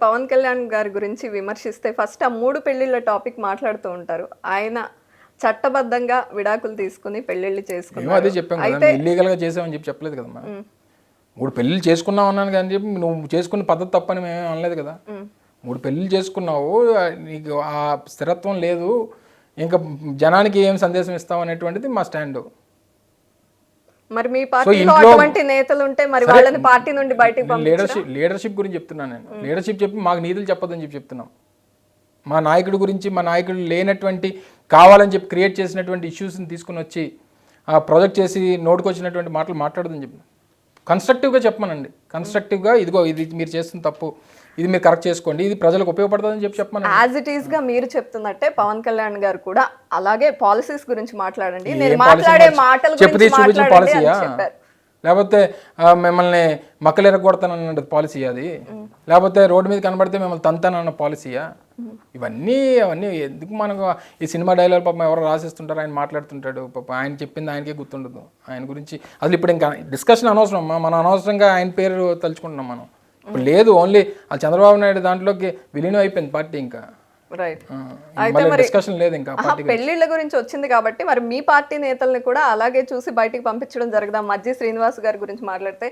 పవన్ కళ్యాణ్ గారి గురించి విమర్శిస్తే ఫస్ట్ ఆ మూడు పెళ్ళిళ్ళ టాపిక్ మాట్లాడుతూ ఉంటారు. ఆయన చట్టబద్ధంగా విడాకులు తీసుకుని పెళ్ళిళ్ళు మేము చేసుకున్నారు అదే చెప్పాం కదా ఇల్లీగల్గా చేసామని చెప్పి చెప్పలేదు కదా ఉమ్, మూడు పెళ్ళిళ్ళు చేసుకున్నావు అన్నాను కానీ చెప్పి నువ్వు చేసుకున్న పద్ధతి తప్పని మేము అనలేదు కదా. మూడు పెళ్ళిళ్ళు చేసుకున్నావు నీకు ఆ స్థిరత్వం లేదు ఇంకా జనానికి ఏం సందేశం ఇస్తావు అనేటువంటిది మా స్టాండ్. మరి మీ పార్టీలో అటువంటి నేతలు ఉంటే మరి వాళ్ళని పార్టీ నుండి బయటికి లీడర్షిప్ లీడర్షిప్ గురించి చెప్తున్నాను నేను. లీడర్షిప్ చెప్పి మాకు నీతులు చెప్పొద్దని చెప్పి చెప్తున్నాం. మా నాయకుడి గురించి మా నాయకుడు లేనటువంటి కావాలని చెప్పి క్రియేట్ చేసినటువంటి ఇష్యూస్ని తీసుకుని వచ్చి ఆ ప్రొజెక్ట్ చేసి నోటుకు వచ్చినటువంటి మాటలు మాట్లాడదని చెప్పి కన్స్ట్రక్టివ్గా చెప్పమనండి. కన్స్ట్రక్టివ్గా ఇదిగో ఇది మీరు చేస్తున్న తప్పు ఇది మీరు కరెక్ట్ చేసుకోండి ఇది ప్రజలకు ఉపయోగపడుతుందని చెప్పి చెప్పమనండి. యాజ్ ఇట్ ఈస్గా మీరు చెప్తున్నట్టే పవన్ కళ్యాణ్ గారు కూడా అలాగే పాలసీస్ గురించి మాట్లాడండి. నేను మాట్లాడే మాటల చెప్పు చూపించిన పాలసీయా? లేకపోతే మిమ్మల్ని మక్కలు ఎరగొడతానన్న పాలసీ అది. లేకపోతే రోడ్డు మీద కనబడితే మిమ్మల్ని తంతానన్న పాలసీయా ఇవన్నీ అవన్నీ ఎందుకు మనకు ఈ సినిమా డైలాగ్ పాపం ఎవరు రాసిస్తుంటారు ఆయన మాట్లాడుతుంటాడు. పాపం ఆయన చెప్పింది ఆయనకే గుర్తుండదు. ఆయన గురించి అసలు ఇప్పుడు ఇంకా డిస్కషన్ అనవసరం. మనం అనవసరంగా ఆయన పేరు తలుచుకుంటున్నాం మనం. ఇప్పుడు లేదు ఓన్లీ ఆ చంద్రబాబు నాయుడు దాంట్లోకి విలీనం అయిపోయింది పార్టీ ఇంకా. రైట్ డిస్కషన్ లేదు ఇంకా పెళ్ళిళ్ళ గురించి. వచ్చింది కాబట్టి మరి మీ పార్టీ నేతల్ని కూడా అలాగే చూసి బయటికి పంపించడం జరగదా? మధ్య శ్రీనివాస్ గారి గురించి మాట్లాడితే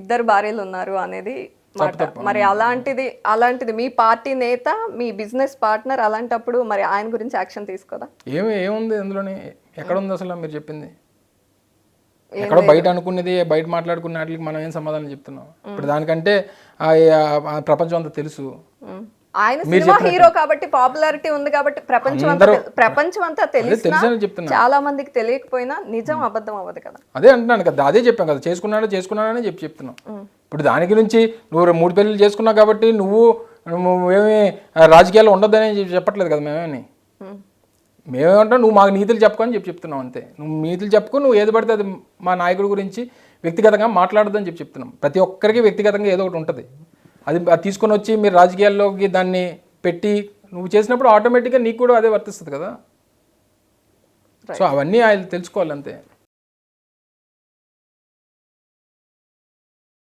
ఇద్దరు భార్యలు ఉన్నారు అనేది మాట. మరి అలాంటిది అలాంటిది మీ పార్టీ నేత మీ బిజినెస్ పార్ట్నర్ అలాంటప్పుడు మరి ఆయన గురించి యాక్షన్ తీసుకోదా? ఏమి ఏముంది అందులోని ఎక్కడ ఉంది అసలు మీరు చెప్పింది? ఎక్కడో బయట అనుకున్నది బయట మాట్లాడుకున్న వాటికి మనం ఏం సమాధానం చెప్తున్నాం? ఇప్పుడు దానికంటే ప్రపంచం అంతా తెలుసు. ఆయన సినిమా హీరో కాబట్టి పాపులారిటీ ఉంది కాబట్టి ప్రపంచం అంతా ప్రపంచం అంతా చెప్తున్నా చాలా మందికి తెలియకపోయినా నిజం అబద్ధం అవ్వదు కదా. అదే అంటున్నాను కదా అదే చెప్పాం కదా చేసుకున్నాడు చేసుకున్నాడని చెప్పి చెప్తున్నాం ఇప్పుడు దాని గురించి నువ్వు మూడు పెళ్ళిళ్ళు చేసుకున్నావు కాబట్టి నువ్వు ఏమి ఆ, రాజకీయాల్లో ఉండొద్దని చెప్పి చెప్పట్లేదు కదా మేమేమి. మేమేమంటాం నువ్వు మాకు నీతులు చెప్పుకొని చెప్పి చెప్తున్నావు అంతే. నువ్వు నీతులు చెప్పుకో నువ్వు ఏది పడితే అది మా నాయకుడి గురించి వ్యక్తిగతంగా మాట్లాడొద్దని చెప్పి చెప్తున్నాం. ప్రతి ఒక్కరికి వ్యక్తిగతంగా ఏదో ఒకటి ఉంటుంది. అది తీసుకొని వచ్చి మీరు రాజకీయాల్లోకి దాన్ని పెట్టి నువ్వు చేసినప్పుడు ఆటోమేటిక్గా నీకు కూడా అదే వర్తిస్తుంది కదా? సో అవన్నీ ఆయన తెలుసుకోవాలి అంతే